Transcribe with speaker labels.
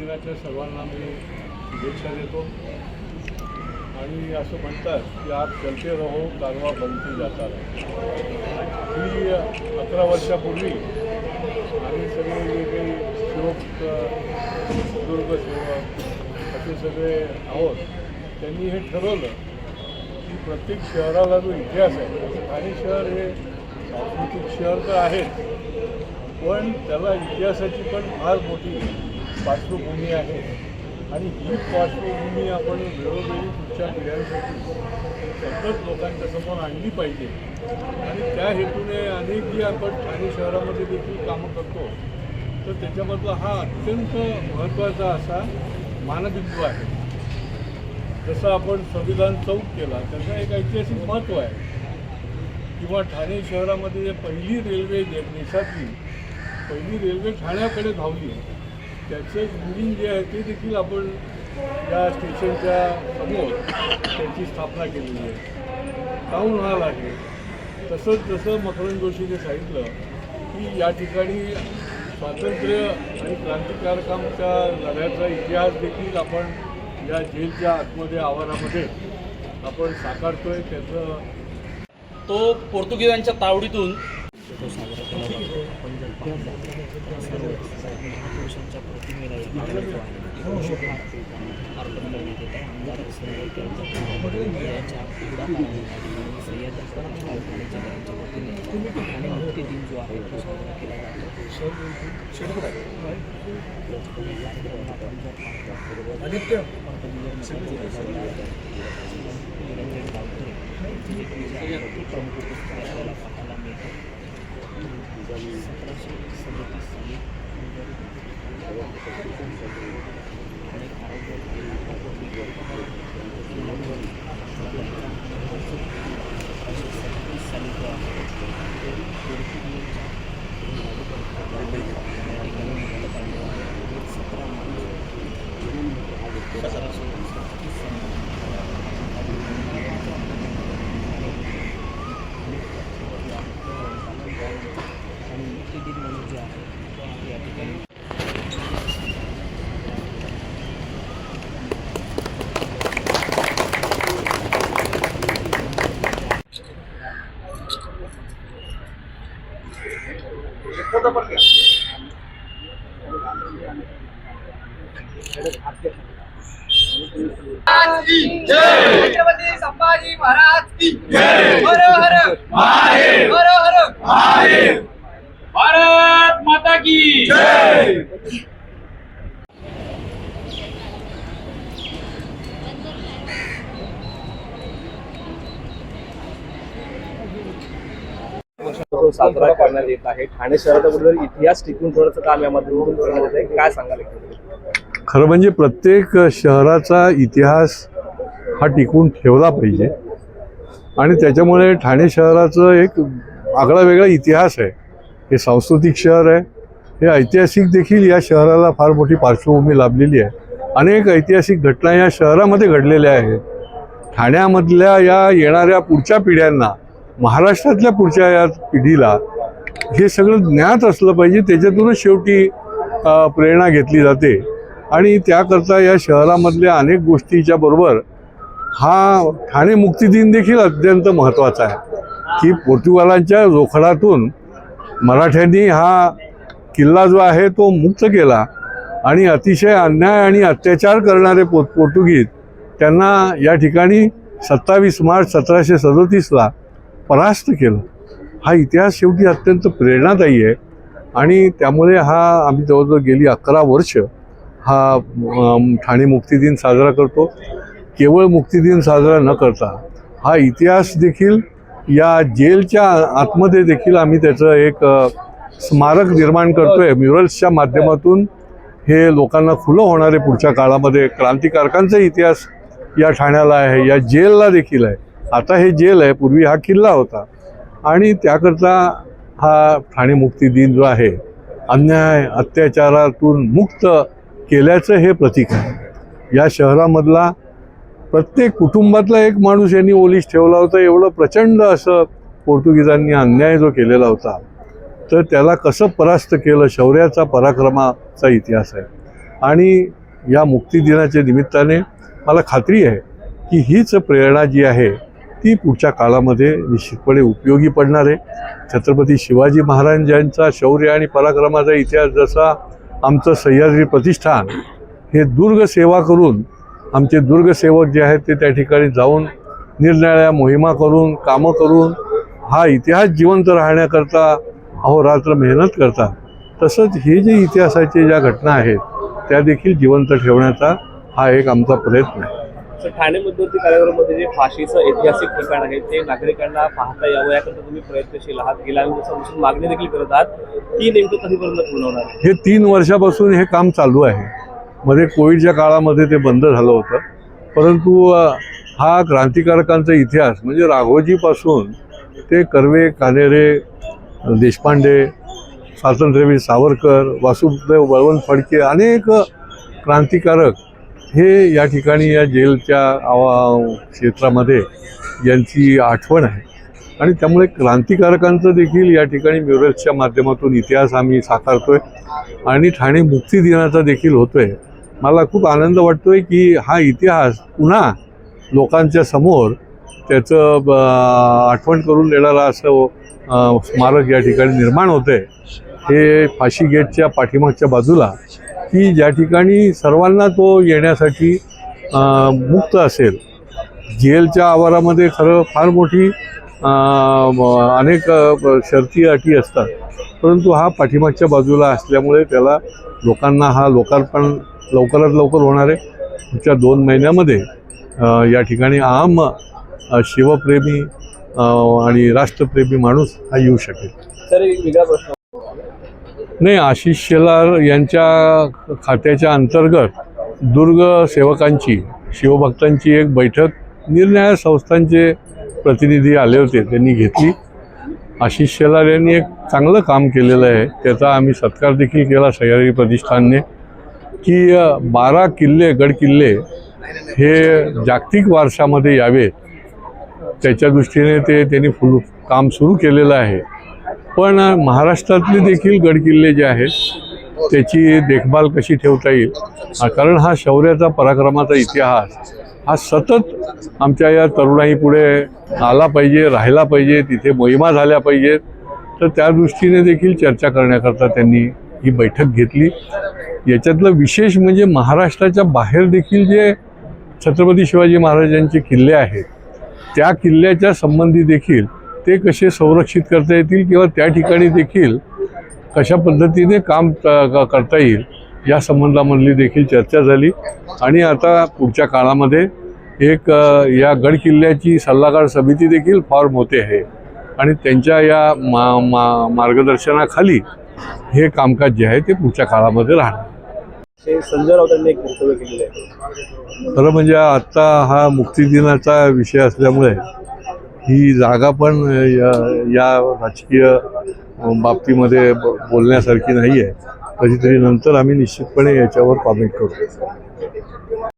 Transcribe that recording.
Speaker 1: दिनाच्या सर्वांना मी शुभेच्छा देतो. आणि असं म्हणतात की आप चलते रहो कारवा बनती जाता मी ही अकरा वर्षापूर्वी आम्ही सगळे जे काही सेवक अ, दुर्ग सेवक असे सगळे आहोत त्यांनी हे ठरवलं की प्रत्येक शहराला जो इतिहास आहे ठाणे शहर हे सांस्कृतिक शहर तर आहेच पण त्याला इतिहासाची पण फार मोठी पार्श्वभूमी आहे. आणि ही पार्श्वभूमी आपण वेळोवेळी पुढच्या पिढ्यांसाठी सतत लोकांच्या समोर आणली पाहिजे. आणि त्या हेतूने अनेक जी आपण ठाणे शहरामध्ये देखील कामं करतो. तर त्याच्यामधला हा अत्यंत महत्त्वाचा असा मानबिंदू आहे. जसं आपण संविधान चौक केला त्याचं एक ऐतिहासिक महत्त्व आहे. किंवा ठाणे शहरामध्ये जे पहिली रेल्वे दे- देशातली पहिली रेल्वे ठाण्याकडे धावली आहे. एक बिल्डिंग जे आहे ते देखील आपण या स्टेशनच्या समोर त्याची स्थापना केलेली आहे. टाऊन हॉल आहे. तसंच जसं मकरंद जोशीने सांगितलं की या ठिकाणी स्वातंत्र्य आणि क्रांतिकारकांच्या लढ्याचा इतिहास देखील आपण या जेलच्या आतमध्ये आवारामध्ये आपण साकारतोय. त्याचं
Speaker 2: तो पोर्तुगीजांच्या तावडीतून
Speaker 3: तो साजरा केला जातो आपण जर पाहिलं तर सर्व महापुरुषांच्या प्रतिमेला जो आहे अर्पण करण्यात आमदार यांच्या सह्याद्री वतीने आणि मुक्ती दिन जो आहे तो साजरा केला जातो त्याचप्रमाणे आपण जर पाहिलं निरंजन गावकरे हे जे आहे ते प्रमुख उपस्थित आपल्याला पाहायला मिळतं सतराशे सदतीस साली ठाणे कारागृह सतराशे सदतीस साली जो आहे तो पोर्तुगीजांच्या या ठिकाणी निघालं पाहिजे आहे सतरा मार्च सतराशे सदतीस आणि मुख्य दिन म्हणून जे आहे ते या ठिकाणी
Speaker 4: छत्रपती संभाजी महाराज की हर हर हर हर भारत माता की
Speaker 5: तो साजरा करण्यात येत आहे ठाणे शहराचा कुठेतरी इतिहास टिकून ठेवण्याचं काम या माध्यमातून करण्यात येत आहे. काय सांगाल
Speaker 1: खरं म्हणजे प्रत्येक शहराचा इतिहास हा टिकून ठेवला पाहिजे. आणि त्याच्यामुळे ठाणे शहराचं एक आगळा वेगळा इतिहास आहे. हे सांस्कृतिक शहर आहे. हे ऐतिहासिक देखील या शहराला फार मोठी पार्श्वभूमी लाभलेली आहे. अनेक ऐतिहासिक घटना या शहरामध्ये घडलेल्या आहेत. ठाण्यामधल्या या येणाऱ्या पुढच्या पिढ्यांना महाराष्ट्रातल्या पुढच्या या पिढीला हे सगळं ज्ञात असलं पाहिजे त्याच्यातूनच शेवटी प्रेरणा घेतली जाते. आणि त्याकरता या शहरामधल्या अनेक गोष्टीच्या बरोबर हा ठाणे मुक्तिदिन देखील अत्यंत महत्त्वाचा आहे. की पोर्तुगालांच्या जोखडातून मराठ्यांनी हा किल्ला जो आहे तो मुक्त केला. आणि अतिशय अन्याय आणि अत्याचार करणारे पो पोर्तुगीज त्यांना या ठिकाणी सत्तावीस मार्च सतराशे सदोतीसला परास्त केलं. हा इतिहास शेवटी अत्यंत प्रेरणादायी आहे. आणि त्यामुळे हा आम्ही जवळजवळ गेली अकरा वर्ष हा ठाणे मुक्तिदिन साजरा करतो. केवळ मुक्तिदिन साजरा न करता हा इतिहास देखील या जेलच्या आतमध्ये देखील आम्ही त्याचं एक स्मारक निर्माण करतो आहे म्युरल्सच्या माध्यमातून हे लोकांना खुलं होणारे पुढच्या काळामध्ये क्रांतिकारकांचा इतिहास या ठाण्याला आहे या जेलला देखील आहे. आता हे जेल आहे पूर्वी हा किल्ला होता. आणि त्याकरता हा ठाणे मुक्ती दिन जो आहे अन्याय अत्याचारातून मुक्त केल्याचं हे प्रतीक आहे. या शहरामधला प्रत्येक कुटुंबातला एक माणूस यांनी ओलीस ठेवला होता. एवढं प्रचंड असं पोर्तुगीजांनी अन्याय जो केलेला होता तर त्याला कसं परास्त केलं? शौर्याचा पराक्रमाचा इतिहास आहे. आणि या मुक्तिदिनाच्या निमित्ताने मला खात्री आहे की हीच प्रेरणा जी आहे ती पुढच्या काळामध्ये निश्चितपणे उपयोगी पडणार आहे. छत्रपती शिवाजी महाराजांचा शौर्य आणि पराक्रमाचा इतिहास जसा आमचं सह्याद्री प्रतिष्ठान हे दुर्ग सेवा करून आमचे दुर्गसेवक जे आहेत ते त्या ठिकाणी जाऊन निरनिराळ्या मोहिमा करून कामं करून हा इतिहास जिवंत राहण्याकरता अहोरात्र मेहनत करतात. तसंच हे जे इतिहासाचे ज्या घटना आहेत त्या देखील जिवंत ठेवण्याचा हा एक आमचा प्रयत्न आहे.
Speaker 5: तर ठाणे मध्यवर्ती कारागृहामध्ये जे फाशीचं ऐतिहासिक ठिकाण आहे ते नागरिकांना पाहता यावं याकरता तुम्ही प्रयत्नशील आहात गेल्या अनेक मागणी देखील करत आहात. ती नेमकं कधीपर्यंत पूर्ण
Speaker 1: हे तीन वर्षापासून हे काम चालू आहे. मध्ये कोविडच्या काळामध्ये ते बंद झालं होतं. परंतु हा क्रांतिकारकांचा इतिहास म्हणजे राघोजीपासून ते कर्वे कानेरे देशपांडे स्वातंत्र्यवीर सावरकर वासुदेव बळवंत फडके अनेक क्रांतिकारक हे या ठिकाणी या जेलच्या आवा क्षेत्रामध्ये यांची आठवण आहे. आणि त्यामुळे क्रांतिकारकांचं देखील या ठिकाणी म्युरल्सच्या माध्यमातून इतिहास आम्ही साकारतोय आणि ठाणे मुक्ती दिनाचा देखील होतोय. मला खूप आनंद वाटतोय की हा इतिहास पुन्हा लोकांच्या समोर त्याचं ब- आठवण करून देणारा असं स्मारक या ठिकाणी निर्माण होतंय. हे फाशी गेटच्या पाठीमागच्या बाजूला की ज्या ठिकाणी सर्वांना तो येण्यासाठी मुक्त असेल. जेलच्या आवारामध्ये खरं फार मोठी अनेक शर्ती अटी असतात. परंतु हा पाठीमागच्या बाजूला असल्यामुळे त्याला लोकांना हा लोकार्पण लवकरात लवकर होणार आहे. पुढच्या दोन महिन्यामध्ये या ठिकाणी आम शिवप्रेमी आणि राष्ट्रप्रेमी माणूस हा येऊ शकेल.
Speaker 5: तर एक वेगळा प्रश्न.
Speaker 1: नाही आशिष शेलार यांच्या खात्याच्या अंतर्गत दुर्ग सेवकांची शिवभक्तांची एक बैठक निरनिराळ्या संस्थांचे प्रतिनिधी आले होते त्यांनी घेतली. आशिष शेलार यांनी एक चांगलं काम केलेलं आहे त्याचा आम्ही सत्कार देखील केला सह्याद्री प्रतिष्ठानने की बारा किल्ले गड किल्ले हे जागतिक वारशामध्ये यावे त्याच्या दृष्टीने ते त्यांनी फुल काम सुरू केलेलं आहे. पण महाराष्ट्रातले देखील गडकिल्ले जे आहेत त्याची देखभाल कशी ठेवता येईल? हा, कारण हा शौर्याचा पराक्रमाचा इतिहास हा सतत आमच्या या तरुणाईपुढे आला पाहिजे राहिला पाहिजे तिथे मोहिमा झाल्या पाहिजेत. तर त्या दृष्टीने देखील चर्चा करण्याकरता त्यांनी ही बैठक घेतली. याच्यातलं विशेष म्हणजे महाराष्ट्राच्या बाहेर देखील जे छत्रपती शिवाजी महाराजांचे किल्ले आहेत त्या किल्ल्याच्या संबंधी देखील ते कसे संरक्षित करता येतील किंवा त्या ठिकाणी देखील कशा पद्धतीने काम करता येईल या संबंधामधली देखील चर्चा झाली. आणि आता पुढच्या काळामध्ये एक या गड किल्ल्याची सल्लागार समिती देखील फॉर्म होते आहे आणि त्यांच्या या मा मा मार्गदर्शनाखाली हे कामकाज जे आहे ते पुढच्या काळामध्ये राहणार.
Speaker 5: संजय राऊत यांनी एक वक्तव्य केलेलं आहे.
Speaker 1: खरं म्हणजे आत्ता हा मुक्तिदिनाचा विषय असल्यामुळे ही जागा पण या या राजकीय बाबतीमध्ये ब- बोलण्यासारखी नाही आहे कधीतरी नंतर आम्ही निश्चितपणे याच्यावर कॉमेंट करू.